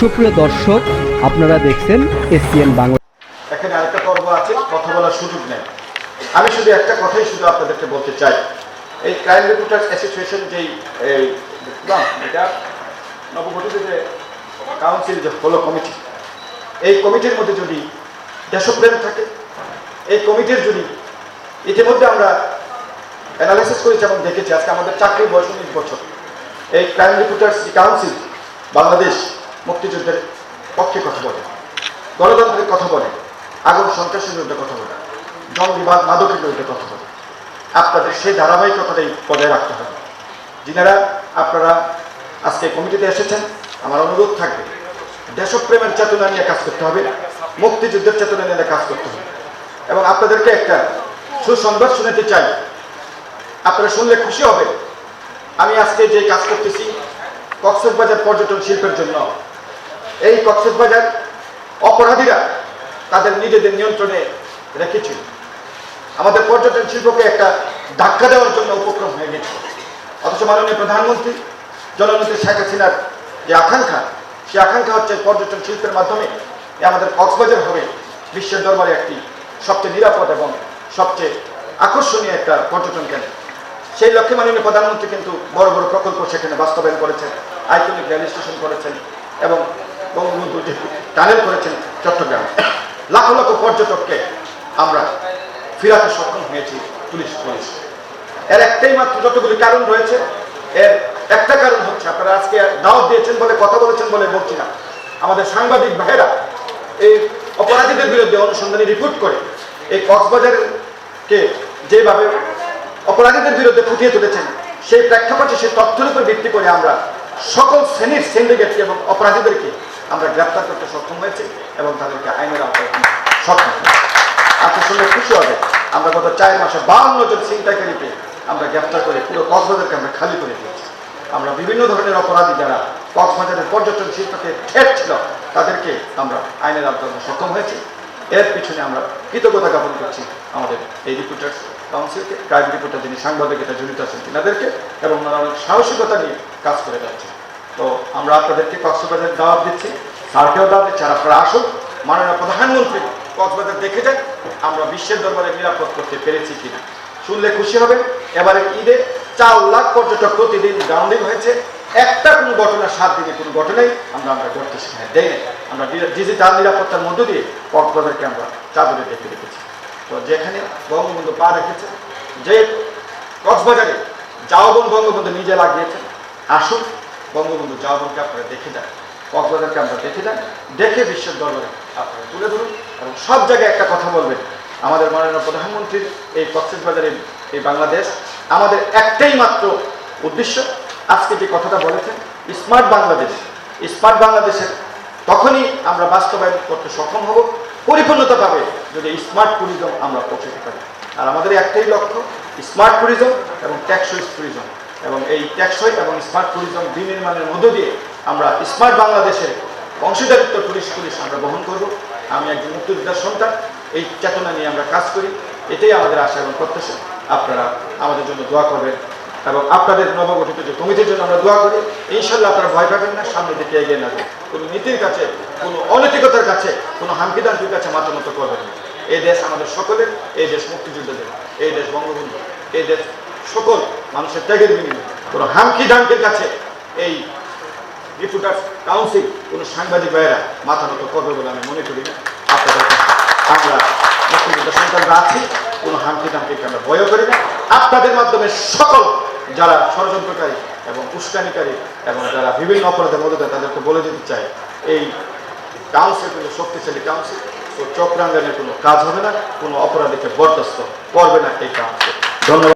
সুপ্রিয় দর্শক, আপনারা দেখছেন এসপিএন বাংলা। এখানে আরেকটা পর্ব আছে, কথা বলার সুযোগ নেই। আমি শুধু একটা কথাই শুধু আপনাদেরকে বলতে চাই। এই ক্রাইম রিপোর্টার্স অ্যাসোসিয়েশন যেই এটা নবগঠিত যে কাউন্সিল, যে হলো কমিটি, এই কমিটির মধ্যে যদি দেশপ্রেম থাকে, এই কমিটির যদি ইতিমধ্যে আমরা অ্যানালাইসিস করেছি এবং দেখেছি, আজকে আমাদের চাকরির বয়স উনিশ বছর। এই ক্রাইম রিপোর্টার্স কাউন্সিল, বাংলাদেশ মুক্তিযুদ্ধের পক্ষে কথা বলে গণতন্ত্রের কথা বলে আগুন সন্ত্রাসের বিরুদ্ধে কথা বলে, জঙ্গিবাদ, মাদকের বিরুদ্ধে কথা বলে। আপনাদের সেই ধারাবাহিকতাটাই বজায় রাখতে হবে। যিনারা আপনারা আজকে কমিটিতে এসেছেন, আমার অনুরোধ থাকবে, দেশপ্রেমের চেতনা নিয়ে কাজ করতে হবে, মুক্তিযুদ্ধের চেতনা নিয়ে কাজ করতে হবে। এবং আপনাদেরকে একটা সুসংবাদ শুনাতে চাই। আপনারা শুনলে খুশি হবে আমি আজকে যে কাজ করতেছি, কক্সবাজার পর্যটন শিল্পের জন্য এই কক্সবাজার অপরাধীরা তাদের নিজেদের নিয়ন্ত্রণে রেখেছিল। আমাদের পর্যটন শিল্পকে একটা ধাক্কা দেওয়ার জন্য উপক্রম হয়ে গেছে। অথচ মাননীয় প্রধানমন্ত্রী জননেত্রী শেখ হাসিনার যে আকাঙ্ক্ষা, সে আকাঙ্ক্ষা হচ্ছে পর্যটন শিল্পের মাধ্যমে আমাদের কক্সবাজার হবে বিশ্বের দরবারে একটি সবচেয়ে নিরাপদ এবং সবচেয়ে আকর্ষণীয় একটা পর্যটন কেন্দ্র। সেই লক্ষ্যে মাননীয় প্রধানমন্ত্রী কিন্তু বড় বড় প্রকল্প সেখানে বাস্তবায়ন করেছেন, আইকনিক রেল স্টেশন করেছেন এবং বঙ্গবন্ধু যে টানেল করেছেন চট্টগ্রাম। লাখো লাখো পর্যটককে আমরা ফিরাতে সক্ষম হয়েছি পুলিশ পুলিশ। এর একটাই মাত্র যতগুলি কারণ রয়েছে, এর একটা কারণ হচ্ছে আপনারা আজকে দাওয়াত দিয়েছেন বলে, কথা বলেছেন বলে বলছি না। আমাদের সাংবাদিক ভাইয়েরা এই অপরাধীদের বিরুদ্ধে অনুসন্ধানী রিপোর্ট করে এই কক্সবাজারকে যেভাবে অপরাধীদের বিরুদ্ধে ফুটিয়ে তুলেছেন, সেই প্রেক্ষাপটে সেই তথ্যের উপর ভিত্তি করে আমরা সকল শ্রেণির সিন্ডিকেটকে এবং অপরাধীদেরকে আমরা গ্রেপ্তার করতে সক্ষম হয়েছি এবং তাদেরকে আইনের আওতায় সক্ষম হয়েছি। আপনি শুনলে খুশি হবে, আমরা গত চার মাসে বাউন্ন জন ছিনতাইকারীকে আমরা গ্রেপ্তার করে পুরো কক্সবাজারকে আমরা খালি করে দিয়েছি। আমরা বিভিন্ন ধরনের অপরাধী যারা কক্সবাজারের পর্যটন শিল্পকে ঠেট ছিল, তাদেরকে আমরা আইনের আওতায় সক্ষম হয়েছি। এর পিছনে আমরা কৃতজ্ঞতা জ্ঞাপন করছি আমাদের এই রিপোর্টার্স কাউন্সিলকে, প্রাইভেট রিপোর্টার যিনি সাংবাদিকতা জড়িত আছেন তিনাদেরকে এবং ওনারা অনেক সাহসিকতা নিয়ে কাজ করে যাচ্ছে তো আমরা আপনাদেরকে কক্সবাজার দাওয়াত দিচ্ছি, স্যারকেও দাওয়াত দিচ্ছি, আর আপনারা আসুন, মাননীয় প্রধানমন্ত্রী কক্সবাজার দেখে যান, আমরা বিশ্বের দরবারে নিরাপদ করতে পেরেছি কিনা। শুনলে খুশি হবেন এবারে ঈদে চার লাখ পর্যটক প্রতিদিন গ্রাউন্ডিং হয়েছে। একটা কোনো ঘটনা, সাত দিনে কোনো ঘটনাই আমরা আমরা করতে সেখানে দেয় নাই। আমরা ডিজিটাল নিরাপত্তার মধ্য দিয়ে কক্সবাজারকে আমরা চাদরে দেখে রেখেছি। তো যেখানে বঙ্গবন্ধু পা রেখেছে, যে কক্সবাজারে জাওবন বঙ্গবন্ধু নিজে লাগিয়েছেন আসুন বঙ্গবন্ধু জাওবনকে আপনারা দেখে যান কক্সবাজারকে আমরা দেখে যান দেখে বিশ্বের দরবারে আপনারা তুলে ধরুন এবং সব জায়গায় একটা কথা বলবেন। আমাদের মাননীয় প্রধানমন্ত্রীর এই কক্সবাজারের এই বাংলাদেশ আমাদের একটাই মাত্র উদ্দেশ্য। আজকে যে কথাটা বলেছেন, স্মার্ট বাংলাদেশ, স্মার্ট বাংলাদেশের তখনই আমরা বাস্তবায়ন করতে সক্ষম হব। পরিপূর্ণতা পাবে যদি স্মার্ট ট্যুরিজম আমরা পৌঁছাতে পারি। আর আমাদের একটাই লক্ষ্য, স্মার্ট ট্যুরিজম এবং ট্যাক্সই ট্যুরিজম। এবং এই ট্যাক্সই এবং স্মার্ট ট্যুরিজম বিনির্মাণের মধ্য দিয়ে আমরা স্মার্ট বাংলাদেশের অংশীদারিত্ব টুরিস্ট পুলিশ আমরা বহন করব। আমি একজন মুক্তিযোদ্ধার সন্তান, এই চেতনা নিয়ে আমরা কাজ করি। এটাই আমাদের আশা এবং প্রত্যাশা। আপনারা আমাদের জন্য দোয়া করবেন এবং আপনাদের নবগঠিত যে কমিটির জন্য আমরা দোয়া করি ইনশাল্লাহ আপনারা ভয় পাবেন না, সামনের দিকে এগিয়ে নেবেন কোনো নীতির কাছে, কোনো অনৈতিকতার কাছে, কোনো হামকিদান্তির কাছে মাথা মতো করবেন না। এই দেশ আমাদের সকলের, এই দেশ মুক্তিযুদ্ধদের, এই দেশ বঙ্গবন্ধু এই দেশ সকল মানুষের ত্যাগের বিনিময়ে। কোনো হামকি দামকির কাছে এই রিপোর্টার্স কাউন্সিল, কোনো সাংবাদিক ভাইয়েরা মাথা মতো করবে বলে আমি মনে করি না। আপনাদের সন্তানরা আছি, কোনো হামকি দামকিকে আমরা ভয়ও করি না। আপনাদের মাধ্যমে সকল যারা ষড়যন্ত্রকারী এবং উস্কানিকারী এবং যারা বিভিন্ন অপরাধের মধ্যে তাদেরকে বলে দিতে চাই, এই কাউন্সিল কিন্তু শক্তিশালী কাউন্সিল, তো চক্রাঙ্গনের কোনো কাজ হবে না, কোনো অপরাধীকে বরদাস্ত করবে না এই কাউন্সিল। ধন্যবাদ।